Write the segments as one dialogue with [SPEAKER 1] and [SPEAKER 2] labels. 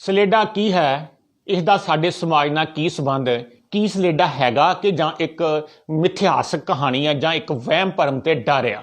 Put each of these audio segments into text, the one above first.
[SPEAKER 1] ਸਲੇਡਾ ਕੀ ਹੈ? ਇਸ ਦਾ ਸਾਡੇ ਸਮਾਜ ਨਾਲ ਕੀ ਸੰਬੰਧ ਹੈ? ਕੀ ਸਲੇਡਾ ਹੈਗਾ ਕਿ ਜਾਂ ਇੱਕ ਮਿਥਿਹਾਸਕ ਕਹਾਣੀ ਹੈ ਜਾਂ ਇੱਕ ਵਹਿਮ ਭਰਮ ਤੇ ਡਰ ਆ?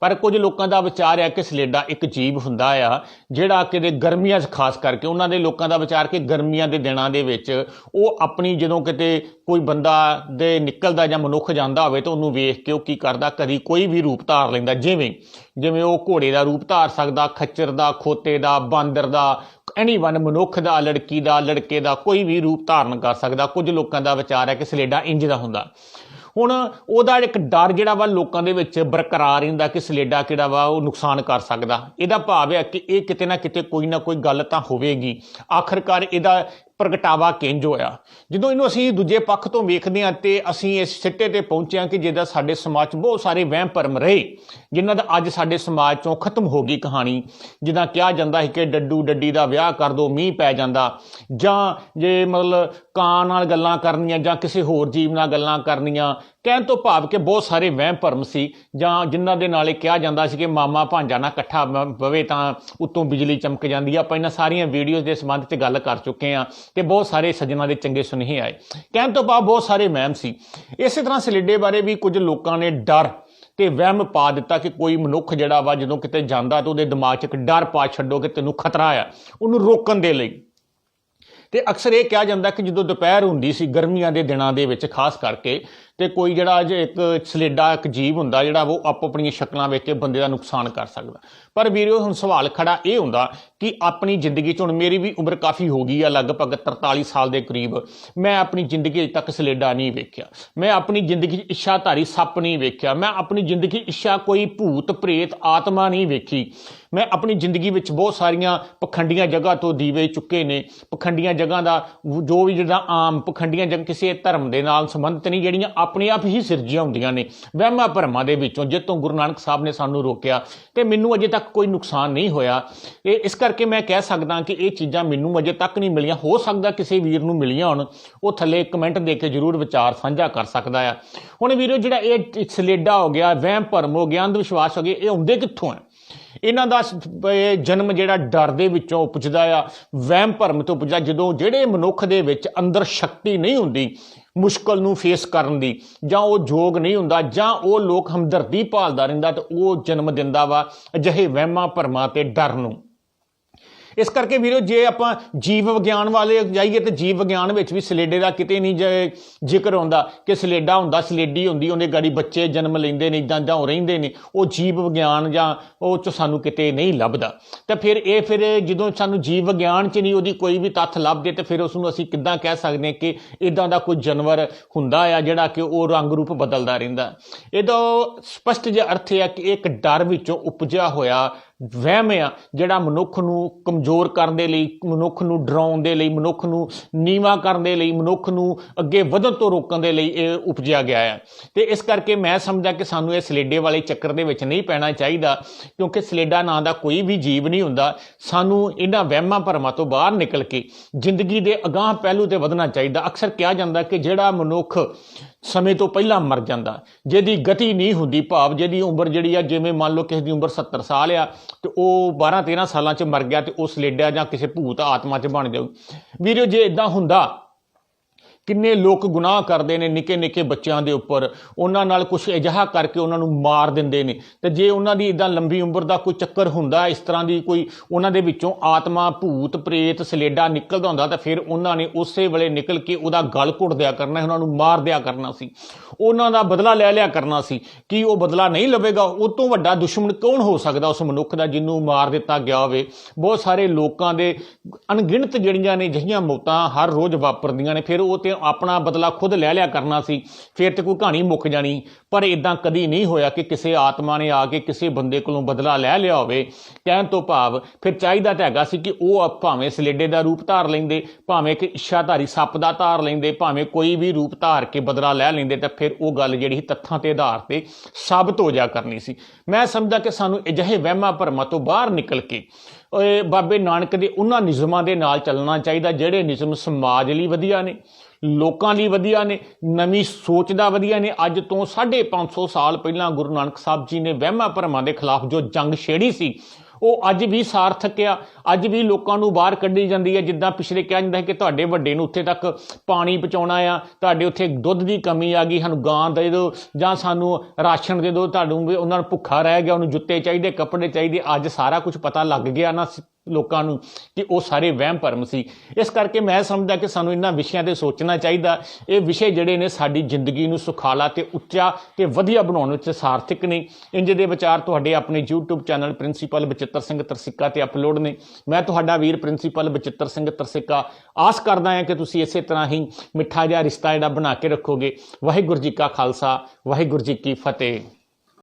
[SPEAKER 1] ਪਰ ਕੁਝ ਲੋਕਾਂ ਦਾ ਵਿਚਾਰ ਹੈ ਕਿ ਸਲੇਡਾ ਇੱਕ ਜੀਵ ਹੁੰਦਾ ਆ, ਜਿਹੜਾ ਕਿਤੇ ਗਰਮੀਆਂ 'ਚ ਖਾਸ ਕਰਕੇ ਉਹਨਾਂ ਦੇ ਲੋਕਾਂ ਦਾ ਵਿਚਾਰ ਕਿ ਗਰਮੀਆਂ ਦੇ ਦਿਨਾਂ ਦੇ ਵਿੱਚ ਉਹ ਆਪਣੀ ਜਦੋਂ ਕਿਤੇ ਕੋਈ ਬੰਦਾ ਦੇ ਨਿਕਲਦਾ ਜਾਂ ਮਨੁੱਖ ਜਾਂਦਾ ਹੋਵੇ ਤਾਂ ਉਹਨੂੰ ਵੇਖ ਕੇ ਉਹ ਕੀ ਕਰਦਾ? ਕਦੀ ਕੋਈ ਵੀ ਰੂਪ ਧਾਰ ਲੈਂਦਾ, ਜਿਵੇਂ ਜਿਵੇਂ ਉਹ ਘੋੜੇ ਦਾ ਰੂਪ ਧਾਰ ਸਕਦਾ, ਖੱਚਰ ਦਾ, ਖੋਤੇ ਦਾ, ਬਾਂਦਰ ਦਾ ਐਨੀਵਨ ਮਨੁੱਖ ਦਾ, ਲੜਕੀ ਦਾ, ਲੜਕੇ ਦਾ ਕੋਈ ਵੀ ਰੂਪ ਧਾਰਨ ਕਰ ਸਕਦਾ। ਕੁਝ ਲੋਕਾਂ ਦਾ ਵਿਚਾਰ ਹੈ ਕਿ ਸਲੇਡਾ ਇੰਜ ਦਾ ਹੁੰਦਾ। ਹੁਣ ਉਹਦਾ ਇੱਕ ਡਰ ਜਿਹੜਾ ਵਾ ਲੋਕਾਂ ਦੇ ਵਿੱਚ ਬਰਕਰਾਰ ਰਹਿੰਦਾ ਕਿ ਸਲੇਡਾ ਕਿਹੜਾ ਵਾ, ਉਹ ਨੁਕਸਾਨ ਕਰ ਸਕਦਾ। ਇਹਦਾ ਭਾਵ ਹੈ ਕਿ ਇਹ ਕਿਤੇ ਨਾ ਕਿਤੇ ਕੋਈ ਨਾ ਕੋਈ ਗੱਲ ਤਾਂ ਹੋਵੇਗੀ। ਆਖਰਕਾਰ ਇਹਦਾ ਪ੍ਰਗਟਾਵਾ ਕਿੰਜ ਹੋਇਆ। ਜਦੋਂ ਇਹਨੂੰ ਅਸੀਂ ਦੂਜੇ ਪੱਖ ਤੋਂ ਵੇਖਦੇ ਹਾਂ ਤੇ ਅਸੀਂ ਇਸ ਸਿੱਟੇ ਤੇ ਪਹੁੰਚੇ ਹਾਂ ਕਿ ਜਿਹਦਾ ਸਾਡੇ ਸਮਾਜ 'ਚ ਬਹੁਤ ਸਾਰੇ ਵਹਿਮ ਭਰਮ ਰਹੇ, ਜਿਨ੍ਹਾਂ ਦਾ ਅੱਜ ਸਾਡੇ ਸਮਾਜ 'ਚੋਂ ਖਤਮ ਹੋ ਗਈ ਕਹਾਣੀ, ਜਿੱਦਾਂ ਕਿਹਾ ਜਾਂਦਾ ਹੈ ਕਿ ਡੱਡੂ ਡੱਡੀ ਦਾ ਵਿਆਹ ਕਰ ਦੋ, ਮੀਂਹ ਪੈ ਜਾਂਦਾ, ਜਾਂ ਜੇ ਮਤਲਬ ਕਾਂ ਨਾਲ ਗੱਲਾਂ ਕਰਨੀਆਂ ਜਾਂ ਕਿਸੇ ਹੋਰ ਜੀਵ ਨਾਲ ਗੱਲਾਂ ਕਰਨੀਆਂ ਕਹਿਣ ਤੋਂ ਭਾਵ ਕਿ ਬਹੁਤ ਸਾਰੇ ਵਹਿਮ ਭਰਮ ਸੀ, ਜਾਂ ਜਿਨ੍ਹਾਂ ਦੇ ਨਾਲ ਇਹ ਕਿਹਾ ਜਾਂਦਾ ਸੀ ਕਿ ਮਾਮਾ ਭਾਂਜਾ ਨਾਲ ਇਕੱਠਾ ਬ- ਬਵੇ ਤਾਂ ਉੱਤੋਂ ਬਿਜਲੀ ਚਮਕ ਜਾਂਦੀ ਆ। ਆਪਾਂ ਇਹਨਾਂ ਸਾਰੀਆਂ ਵੀਡੀਓਜ਼ ਦੇ ਸੰਬੰਧ 'ਚ ਗੱਲ ਕਰ ਚੁੱਕੇ ਆ ਤੇ ਬਹੁਤ ਸਾਰੇ ਸੱਜਣਾ ਦੇ ਚੰਗੇ ਸੁਨੇਹੇ ਆਏ। ਕਹਿਣ ਤੋਂ ਭਾਵ ਬਹੁਤ ਸਾਰੇ ਵਹਿਮ ਸੀ। ਇਸੇ ਤਰ੍ਹਾਂ ਸਲੇਡੇ ਬਾਰੇ ਵੀ ਕੁਝ ਲੋਕਾਂ ਨੇ ਡਰ ਤੇ ਵਹਿਮ ਪਾ ਦਿੱਤਾ ਕਿ ਕੋਈ ਮਨੁੱਖ ਜਿਹੜਾ ਵਾ ਜਦੋਂ ਕਿਤੇ ਜਾਂਦਾ ਤਾਂ ਉਹਦੇ ਦਿਮਾਗ 'ਚ ਇੱਕ ਡਰ ਪਾ ਛੱਡੋ ਕਿ ਤੈਨੂੰ ਖਤਰਾ ਆ, ਉਹਨੂੰ ਰੋਕਣ ਦੇ ਲਈ। ਤੇ ਅਕਸਰ ਇਹ ਕਿਹਾ ਜਾਂਦਾ ਕਿ ਜਦੋਂ ਦੁਪਹਿਰ ਹੁੰਦੀ ਸੀ ਗਰਮੀਆਂ ਦੇ ਦਿਨਾਂ ਦੇ ਵਿੱਚ, ਖਾਸ ਕਰਕੇ ਤੇ ਕੋਈ ਜਿਹੜਾ ਅਜ ਇੱਕ ਸਲੇਡਾ, ਇੱਕ ਜੀਵ ਹੁੰਦਾ ਜਿਹੜਾ ਉਹ ਆਪੋ ਆਪਣੀਆਂ ਸ਼ਕਲਾਂ ਵੇਖ ਕੇ ਬੰਦੇ ਦਾ ਨੁਕਸਾਨ ਕਰ ਸਕਦਾ। ਪਰ ਵੀਰੋ, ਹੁਣ ਸਵਾਲ ਖੜਾ ਇਹ ਹੁੰਦਾ ਕਿ ਆਪਣੀ ਜ਼ਿੰਦਗੀ 'ਚ ਹੁਣ ਮੇਰੀ ਵੀ ਉਮਰ ਕਾਫੀ ਹੋ ਗਈ ਆ, ਲਗਭਗ 43 ਸਾਲ ਦੇ ਕਰੀਬ। ਮੈਂ ਆਪਣੀ ਜ਼ਿੰਦਗੀ 'ਚ ਤੱਕ ਸਲੇਡਾ ਨਹੀਂ ਵੇਖਿਆ। ਮੈਂ ਆਪਣੀ ਜ਼ਿੰਦਗੀ 'ਚ ਇੱਛਾਧਾਰੀ ਸੱਪ ਨਹੀਂ ਵੇਖਿਆ। ਮੈਂ ਆਪਣੀ ਜ਼ਿੰਦਗੀ 'ਚ ਇੱਛਾ ਕੋਈ ਭੂਤ, ਪ੍ਰੇਤ, ਆਤਮਾ ਨਹੀਂ ਵੇਖੀ। ਮੈਂ ਆਪਣੀ ਜ਼ਿੰਦਗੀ ਵਿੱਚ ਬਹੁਤ ਸਾਰੀਆਂ ਪਖੰਡੀਆਂ ਜਗ੍ਹਾ ਤੋਂ ਦੀਵੇ ਚੁੱਕੇ ਨੇ। ਪਖੰਡੀਆਂ ਜਗ੍ਹਾ ਦਾ ਜੋ ਵੀ ਜਿਹੜਾ ਆਮ ਪਖੰਡੀਆਂ ਜਗ ਕਿਸੇ ਧਰਮ ਦੇ ਨਾਲ ਸੰਬੰਧਿਤ ਨਹੀਂ, ਜਿਹੜੀਆਂ ਆਪਣੇ ਆਪ ਹੀ ਸਿਰਜੀਆਂ ਹੁੰਦੀਆਂ ਨੇ। ਵਹਿਮਾਂ ਭਰਮਾਂ ਦੇ ਵਿੱਚੋਂ ਜਿੱਤੋਂ ਗੁਰੂ ਨਾਨਕ ਸਾਹਿਬ ਨੇ ਸਾਨੂੰ ਰੋਕਿਆ ਤੇ ਮੈਨੂੰ ਅਜੇ ਤੱਕ ਕੋਈ ਨੁਕਸਾਨ ਨਹੀਂ ਹੋਇਆ। ਇਹ ਇਸ ਕਰਕੇ ਮੈਂ ਕਹਿ ਸਕਦਾ ਕਿ ਇਹ ਚੀਜ਼ਾਂ ਮੈਨੂੰ ਅਜੇ ਤੱਕ ਨਹੀਂ ਮਿਲੀਆਂ। ਹੋ ਸਕਦਾ ਕਿਸੇ ਵੀਰ ਨੂੰ ਮਿਲੀਆਂ ਹੋਣ, ਉਹ ਥੱਲੇ ਕਮੈਂਟ ਦੇ ਕੇ ਜਰੂਰ ਵਿਚਾਰ ਸਾਂਝਾ ਕਰ ਸਕਦਾ ਆ। ਹੁਣ ਵੀਰੋ, ਜਿਹੜਾ ਇਹ ਸਲੇਡਾ ਹੋ ਗਿਆ, ਵਹਿਮ ਭਰਮ ਹੋ ਗਿਆ ਅੰਧ ਵਿਸ਼ਵਾਸ ਹੋ ਗਿਆ, ਇਹ ਹੁੰਦੇ ਕਿੱਥੋਂ ਆ? ਇਹਨਾਂ ਦਾ ਇਹ ਜਨਮ ਜਿਹੜਾ ਡਰ ਦੇ ਵਿੱਚੋਂ ਉਪਜਦਾ ਆ। ਵਹਿਮ ਭਰਮ ਤੋਂ ਉਪਜਦਾ, ਜਦੋਂ ਜਿਹੜੇ ਮਨੁੱਖ ਦੇ ਵਿੱਚ ਅੰਦਰ ਸ਼ਕਤੀ ਨਹੀਂ ਹੁੰਦੀ ਮੁਸ਼ਕਲ ਨੂੰ ਫੇਸ ਕਰਨ ਦੀ। ਜਾਂ ਉਹ ਯੋਗ ਨਹੀਂ ਹੁੰਦਾ, ਜਾਂ ਉਹ ਲੋਕ ਹਮਦਰਦੀ ਭਾਲਦਾ ਰਹਿੰਦਾ ਤੇ ਉਹ ਜਨਮ ਦਿੰਦਾ ਵਾ ਅਜਿਹੇ ਵਹਿਮਾਂ ਭਰਮਾਂ ਤੇ ਡਰ ਨੂੰ। ਇਸ ਕਰਕੇ ਵੀਰੋ, ਜੇ ਆਪਾਂ ਜੀਵ ਵਿਗਿਆਨ ਵਾਲੇ ਜਾਈਏ ਤੇ ਜੀਵ ਵਿਗਿਆਨ ਵਿੱਚ ਵੀ ਸਲੇਡੇ ਦਾ ਕਿਤੇ ਨਹੀਂ ਜ਼ਿਕਰ ਆਉਂਦਾ ਕਿ ਸਲੇਡਾ ਹੁੰਦਾ, ਸਲੇਡੀ ਹੁੰਦੀ ਉਹਦੇ ਗਾੜੀ ਬੱਚੇ ਜਨਮ ਲੈਂਦੇ ਨੇ ਜਾਂ ਜਾਂ ਉਹ ਰਹਿੰਦੇ ਨੇ, ਉਹ ਜੀਵ ਵਿਗਿਆਨ ਜਾਂ ਉਹ ਚ ਸਾਨੂੰ ਕਿਤੇ ਨਹੀਂ ਲੱਭਦਾ। ਤਾਂ ਫਿਰ ਇਹ ਫਿਰ ਜਦੋਂ ਸਾਨੂੰ ਜੀਵ ਵਿਗਿਆਨ ਚ ਨਹੀਂ ਉਹਦੀ ਕੋਈ ਵੀ ਤੱਥ ਲੱਭਦੇ, ਤੇ ਫਿਰ ਉਸ ਨੂੰ ਅਸੀਂ ਕਿੱਦਾਂ ਕਹਿ ਸਕਦੇ ਹਾਂ ਕਿ ਇਦਾਂ ਦਾ ਕੋਈ ਜਾਨਵਰ ਹੁੰਦਾ ਆ ਜਿਹੜਾ ਕਿ ਉਹ ਰੰਗ ਰੂਪ ਬਦਲਦਾ ਰਹਿੰਦਾ। ਇਹਦਾ ਸਪਸ਼ਟ ਜਿਹਾ ਅਰਥ ਇਹ ਹੈ ਕਿ ਇਹ ਇੱਕ ਡਰ ਵਿੱਚੋਂ ਉਪਜਿਆ ਹੋਇਆ ਵਹਿਮ ਆ, ਜਿਹੜਾ ਮਨੁੱਖ ਨੂੰ ਕਮਜ਼ੋਰ ਕਰਨ ਦੇ ਲਈ, ਮਨੁੱਖ ਨੂੰ ਡਰਾਉਣ ਦੇ ਲਈ, ਮਨੁੱਖ ਨੂੰ ਨੀਵਾ ਕਰਨ ਦੇ ਲਈ, ਮਨੁੱਖ ਨੂੰ ਅੱਗੇ ਵਧਣ ਤੋਂ ਰੋਕਣ ਦੇ ਲਈ ਇਹ ਉਪਜਿਆ ਗਿਆ ਹੈ ਤੇ ਇਸ ਕਰਕੇ ਮੈਂ ਸਮਝਦਾ ਕਿ ਸਾਨੂੰ ਇਹ ਸਲੇਡੇ ਵਾਲੇ ਚੱਕਰ ਦੇ ਵਿੱਚ ਨਹੀਂ ਪੈਣਾ ਚਾਹੀਦਾ, ਕਿਉਂਕਿ ਸਲੇਡਾ ਨਾਂ ਦਾ ਕੋਈ ਵੀ ਜੀਵ ਨਹੀਂ ਹੁੰਦਾ। ਸਾਨੂੰ ਇਹਨਾਂ ਵਹਿਮਾਂ ਭਰਮਾਂ ਤੋਂ ਬਾਹਰ ਨਿਕਲ ਕੇ ਜ਼ਿੰਦਗੀ ਦੇ ਅਗਾਹ ਪਹਿਲੂ ਤੇ ਵਧਣਾ ਚਾਹੀਦਾ। ਅਕਸਰ ਕਿਹਾ ਜਾਂਦਾ ਕਿ ਜਿਹੜਾ ਮਨੁੱਖ ਸਮੇਂ ਤੋਂ ਪਹਿਲਾਂ ਮਰ ਜਾਂਦਾ, ਜਿਹਦੀ ਗਤੀ ਨਹੀਂ ਹੁੰਦੀ ਭਾਵ, ਜਿਹਦੀ ਉਮਰ ਜਿਹੜੀ ਆ, ਜਿਵੇਂ ਮੰਨ ਲਓ ਕਿਸੇ ਦੀ ਉਮਰ 70 ਸਾਲ ਆ ਤੇ ਉਹ 12 13 ਸਾਲਾਂ 'ਚ ਮਰ ਗਿਆ ਤੇ ਉਹ ਸਲੇਡਾ ਜਾਂ ਕਿਸੇ ਭੂਤ ਆਤਮਾ 'ਚ ਬਣ ਜਾਊ। ਵੀਰੋ, ਜੇ ਇਦਾਂ ਹੁੰਦਾ ਕਿੰਨੇ ਲੋਕ ਗੁਨਾਹ ਕਰਦੇ ਨੇ ਨਿੱਕੇ ਨਿੱਕੇ ਬੱਚਿਆਂ ਦੇ ਉੱਪਰ। ਉਹਨਾਂ ਨਾਲ ਕੁਝ ਅਜਿਹਾ ਕਰਕੇ ਉਹਨਾਂ ਨੂੰ ਮਾਰ ਦਿੰਦੇ ਨੇ। ਤੇ ਜੇ ਉਹਨਾਂ ਦੀ ਇਦਾਂ ਲੰਬੀ ਉਮਰ ਦਾ ਕੋਈ ਚੱਕਰ ਹੁੰਦਾ, ਇਸ ਤਰ੍ਹਾਂ ਦੀ ਕੋਈ ਉਹਨਾਂ ਦੇ ਵਿੱਚੋਂ ਆਤਮਾ, ਭੂਤ, ਪ੍ਰੇਤ, ਸਲੇਡਾ ਨਿਕਲਦਾ ਹੁੰਦਾ, ਤਾਂ ਫਿਰ ਉਹਨਾਂ ਨੇ ਉਸੇ ਵੇਲੇ ਨਿਕਲ ਕੇ ਉਹਦਾ ਗਲ ਘੁੱਟ ਦਿਆ ਕਰਨਾ, ਉਹਨਾਂ ਨੂੰ ਮਾਰ ਦਿਆ ਕਰਨਾ ਸੀ। ਉਹਨਾਂ ਦਾ ਬਦਲਾ ਲੈ ਲਿਆ ਕਰਨਾ ਸੀ ਕਿ ਉਹ ਬਦਲਾ ਨਹੀਂ ਲਵੇਗਾ। ਉਹ ਤੋਂ ਵੱਡਾ ਦੁਸ਼ਮਣ ਕੌਣ ਹੋ ਸਕਦਾ ਉਸ ਮਨੁੱਖ ਦਾ ਜਿਹਨੂੰ ਮਾਰ ਦਿੱਤਾ ਗਿਆ ਹੋਵੇ? ਬਹੁਤ ਸਾਰੇ ਲੋਕਾਂ ਦੇ ਅਣਗਿਣਤ ਜਿਹੜੀਆਂ ਨੇ ਜਿਹੀਆਂ ਮੌਤਾਂ ਹਰ ਰੋਜ਼ ਵਾਪਰਦੀਆਂ ਨੇ। ਫਿਰ ਉਹ ਤੇ ਆਪਣਾ ਬਦਲਾ ਖੁਦ ਲੈ ਲਿਆ ਕਰਨਾ ਸੀ, ਫਿਰ ਤੇ ਕੋਈ ਕਹਾਣੀ ਮੁੱਕ ਜਾਣੀ। ਪਰ ਇਦਾਂ ਕਦੀ ਨਹੀਂ ਹੋਇਆ ਕਿ ਕਿਸੇ ਆਤਮਾ ਨੇ ਆ ਕੇ ਕਿਸੇ ਬੰਦੇ ਕੋਲੋਂ ਬਦਲਾ ਲੈ ਲਿਆ ਹੋਵੇ। ਕਹਿਣ ਤੋਂ ਭਾਵ ਫਿਰ ਚਾਹੀਦਾ ਤਾਂ ਹੈਗਾ ਸੀ ਕਿ ਉਹ ਭਾਵੇਂ ਸਲੇਡੇ ਦਾ ਰੂਪ ਧਾਰ ਲੈਂਦੇ, ਭਾਵੇਂ ਕਿ ਇੱਛਾਧਾਰੀ ਸੱਪ ਦਾ ਧਾਰ ਲੈਂਦੇ, ਭਾਵੇਂ ਕੋਈ ਵੀ ਰੂਪ ਧਾਰ ਕੇ ਬਦਲਾ ਲੈ ਲੈਂਦੇ, ਤਾਂ ਫਿਰ ਉਹ ਗੱਲ ਜਿਹੜੀ ਤੱਥਾਂ ਤੇ ਆਧਾਰ ਤੇ ਸਾਬਤ ਹੋ ਜਾ ਕਰਨੀ ਸੀ। ਮੈਂ ਸਮਝਦਾ ਕਿ ਸਾਨੂੰ ਅਜਿਹੇ ਵਹਿਮਾਂ ਭਰਮਾਂ ਤੋਂ ਬਾਹਰ ਨਿਕਲ ਕੇ ਬਾਬੇ ਨਾਨਕ ਦੇ, ਉਹਨਾਂ ਨਿਯਮਾਂ ਦੇ ਨਾਲ ਚੱਲਣਾ ਚਾਹੀਦਾ, ਜਿਹੜੇ ਨਿਯਮ ਸਮਾਜ ਲਈ ਵਧੀਆ ਨੇ, ਲੋਕਾਂ ਲਈ ਵਧੀਆ ਨੇ, ਨਵੀਂ ਸੋਚ ਦਾ ਵਧੀਆ ਨੇ। ਅੱਜ ਤੋਂ 550 ਸਾਲ ਪਹਿਲਾਂ ਗੁਰੂ ਨਾਨਕ ਸਾਹਿਬ ਜੀ ਨੇ ਵਹਿਮਾਂ ਭਰਮਾਂ ਦੇ ਖਿਲਾਫ ਜੋ ਜੰਗ ਛੇੜੀ ਸੀ ਉਹ ਅੱਜ ਵੀ ਸਾਰਥਕ ਆ। ਅੱਜ ਵੀ ਲੋਕਾਂ ਨੂੰ ਬਾਹਰ ਕੱਢੀ ਜਾਂਦੀ ਹੈ ਜਿੱਦਾਂ ਪਿਛਲੇ ਕਿਹਾ ਜਾਂਦਾ ਹੈ ਕਿ ਤੁਹਾਡੇ ਵੱਡੇ ਨੂੰ ਉੱਥੇ ਤੱਕ ਪਾਣੀ ਪਹੁੰਚਾਉਣਾ ਆ, ਤੁਹਾਡੇ ਉੱਥੇ ਦੁੱਧ ਦੀ ਕਮੀ ਆ ਗਈ, ਸਾਨੂੰ ਗਾਂ ਦੇ ਦਿਓ ਜਾਂ ਸਾਨੂੰ ਰਾਸ਼ਨ ਦੇ ਦਿਓ, ਤੁਹਾਨੂੰ ਵੀ ਉਹਨਾਂ ਨੂੰ ਭੁੱਖਾ ਰਹਿ ਗਿਆ, ਉਹਨੂੰ ਜੁੱਤੇ ਚਾਹੀਦੇ, ਕੱਪੜੇ ਚਾਹੀਦੇ, ਅੱਜ ਸਾਰਾ ਕੁਝ ਪਤਾ ਲੱਗ ਗਿਆ ਨਾ ਸ- ਲੋਕਾਂ ਨੂੰ ਕਿ ਉਹ ਸਾਰੇ ਵਹਿਮ ਭਰਮ ਸੀ। ਇਸ ਕਰਕੇ ਮੈਂ ਸਮਝਦਾ ਕਿ ਸਾਨੂੰ ਇਹਨਾਂ ਵਿਸ਼ਿਆਂ ਤੇ ਸੋਚਣਾ ਚਾਹੀਦਾ। ਇਹ ਵਿਸ਼ੇ ਜਿਹੜੇ ਨੇ ਸਾਡੀ ਜ਼ਿੰਦਗੀ ਨੂੰ ਸੁਖਾਲਾ ਤੇ ਉੱਚਾ ਤੇ ਵਧੀਆ ਬਣਾਉਣ ਵਿੱਚ ਸਾਰਥਿਕ ਨੇ। ਇੰਜ ਦੇ ਵਿਚਾਰ ਤੁਹਾਡੇ ਆਪਣੇ YouTube channel principal Bachittar Singh Tarsikka ਤੇ ਅਪਲੋਡ ਨੇ। ਮੈਂ ਤੁਹਾਡਾ ਵੀਰ ਪ੍ਰਿੰਸੀਪਲ ਬਚਿੱਤਰ ਸਿੰਘ ਤਰਸਿੱਕਾ। ਆਸ ਕਰਦਾ ਹਾਂ ਕਿ ਤੁਸੀਂ ਇਸੇ ਤਰ੍ਹਾਂ ਹੀ ਮਿੱਠਾ ਜਿਹਾ ਰਿਸ਼ਤਾ ਜਿਹੜਾ ਬਣਾ ਕੇ ਰੱਖੋਗੇ। ਵਾਹਿਗੁਰੂ ਜੀ ਕਾ ਖਾਲਸਾ, ਵਾਹਿਗੁਰੂ ਜੀ ਕੀ ਫਤਿਹ।